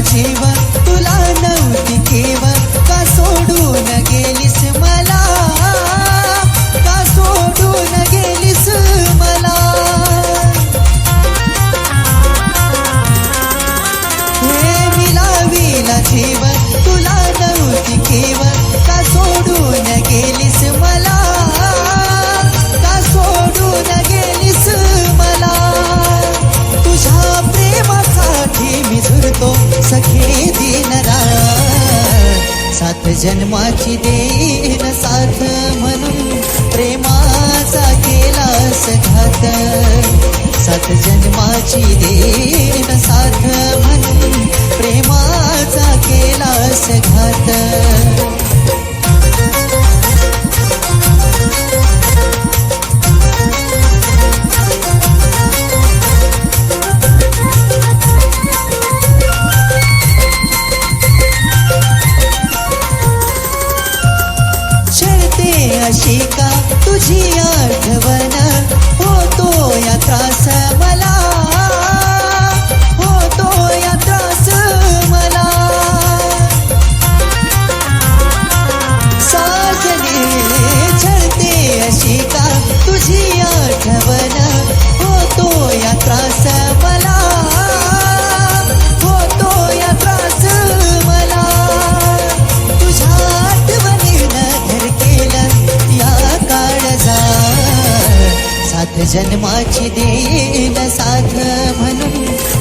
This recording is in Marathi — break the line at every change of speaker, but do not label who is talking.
జీవ जन्माची देन साथ म्हणून प्रेमाचा केलास घात. सात जन्माची देन साथ शिका तुझी जन्माची देन साध म्हणून